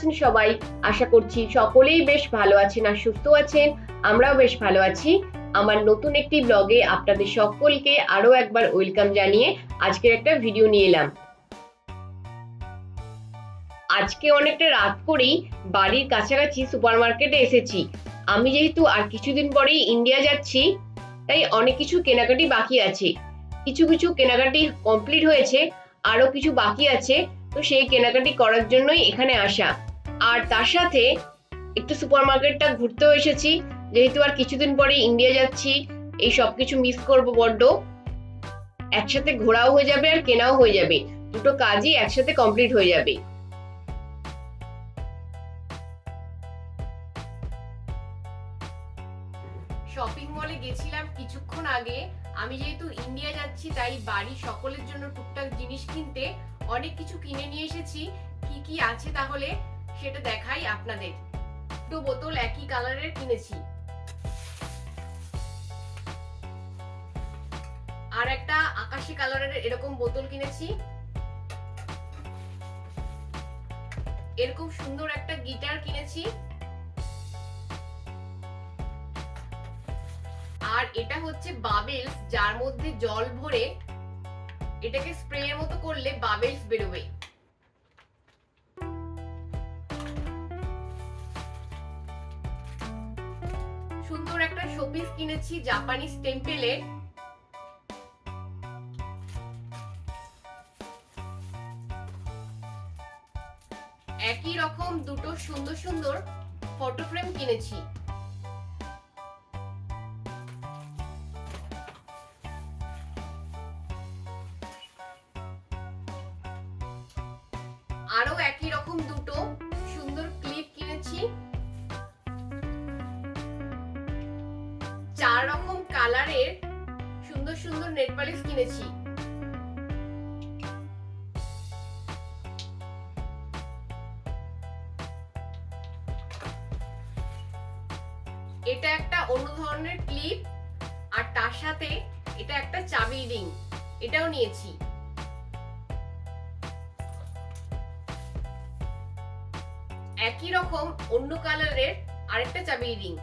আছেন সবাই। আশা করছি সকলেই বেশ ভালো আছেন আর সুস্থ আছেন। আমরাও বেশ ভালো আছি। আমার নতুন একটি ব্লগে আপনাদের সকলকে আরও একবার ওয়েলকাম জানিয়ে আজকের একটা ভিডিও নিয়ে এলাম। আজকে অনেকটা রাত করেই বাড়ির কাছাকাছি সুপারমার্কেটে এসেছি। আমি যেহেতু আর কিছুদিন পরেই ইন্ডিয়া যাচ্ছি, তাই অনেক কিছু কেনাকাটি বাকি আছে। কিছু কিছু কেনাকাটি কমপ্লিট হয়েছে আরও কিছু বাকি আছে, তো সেই কেনাকাটি করার জন্যই এখানে আসা। আর তার সাথে একটু সুপারমার্কেটটা ঘুরতেও এসেছি। যেহেতু আর কিছুদিন পরে ইন্ডিয়া যাচ্ছি, এই সব কিছু মিস করব বড্ড। একসাথে ঘোরাও হয়ে যাবে আর কেনাও হয়ে যাবে। দুটো কাজই একসাথে কমপ্লিট হয়ে যাবে। শপিং মলে গেছিলাম কিছুক্ষণ আগে। আমি যেহেতু ইন্ডিয়া যাচ্ছি, তাই বাড়ির সকলের জন্য টুকটাক জিনিস কিনতে অনেক কিছু কিনে নিয়ে এসেছি। কি কি আছে তাহলে? সেটা দেখাই আপনাদের। দুটো বোতল একই কালারের কিনেছি। আর একটা আকাশি কালারের এরকম বোতল কিনেছি। এরকম সুন্দর একটা গিটার কিনেছি। আর এটা হচ্ছে বাবেলস, যার মধ্যে জল ভরে এটাকে স্প্রে এর মতো করলে বাবেলস বেরোবে। সুন্দর একটা শোপিস কিনেছি জাপানিজ টেম্পেলে একই রকম দুটো সুন্দর সুন্দর ফটো ফ্রেম কিনেছি। আরও একই রকম দুটো চার রকম কালারের সুন্দর সুন্দর নেট পালিশ কিনেছি। এটা একটা অন্য ধরনের ক্লিপ, আর তার সাথে এটা একটা চাবি রিং, এটাও নিয়েছি। একই রকম অন্য কালারের আরেকটা চাবি রিং।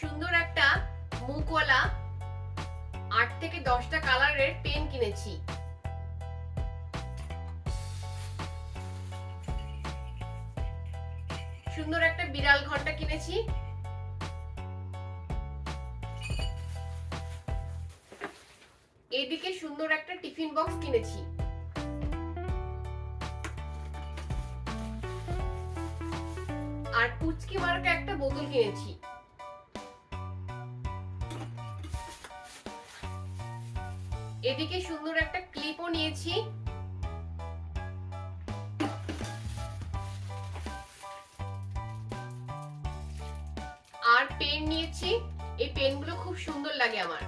সুন্দর একটা মুখওয়ালা আট থেকে দশটা কালারের পেন কিনেছি। সুন্দর একটা বিড়াল ঘণ্টা কিনেছি। এদিকে সুন্দর একটা টিফিন বক্স কিনেছি। আর পুচকি মার্কা একটা বোতল কিনেছি। এদিকে সুন্দর একটা ক্লিপও নিয়েছি। আর পেন নিয়েছি। এই পেনগুলো খুব সুন্দর লাগে আমার।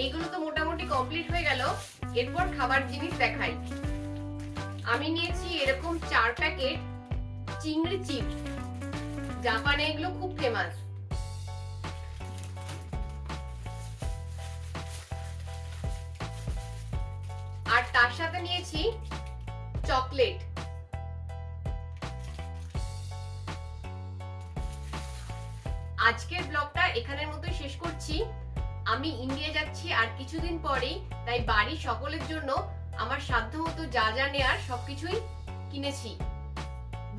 এইগুলো তো মোটামুটি কমপ্লিট হয়ে গেল। এরপর খাবার জিনিস দেখাই। আমি নিয়েছি এরকম চার প্যাকেট চিংড়ি চিপস জাপানে এগুলো খুব ফেমাস তার সাথে নিয়েছি চকলেট। আজকের ব্লগটা এখানের মতোই শেষ করছি। আমি ইন্ডিয়া যাচ্ছি আর কিছুদিন পরেই, তাই বাড়ির সকলের জন্য আমার সাধ্য মতো যা যা নেয়ার সবকিছুই কিনেছি।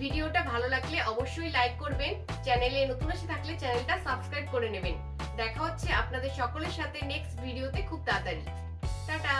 ভিডিওটা ভালো লাগলে অবশ্যই লাইক করবেন। চ্যানেলে নতুন এসে থাকলে চ্যানেলটা সাবস্ক্রাইব করে নেবেন। দেখা হচ্ছে আপনাদের সকলের সাথে নেক্সট ভিডিওতে খুব তাড়াতাড়ি। টাটা!